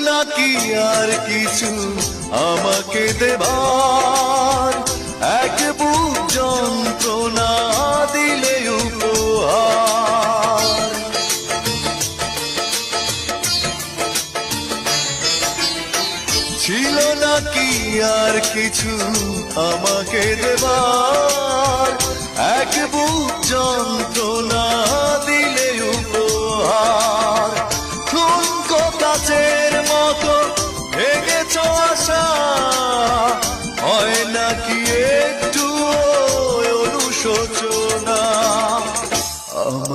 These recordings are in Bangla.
নাকি আর কিছু আমাকে দেবার? এক বুক যন্ত্রণা দিলে উপহার। ছিল নাকি আর কিছু আমাকে দেবার? এক বুক যন্ত্রণা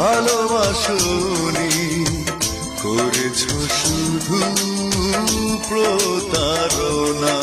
ভালোবাসনি। করেছ শুধু প্রতারণা।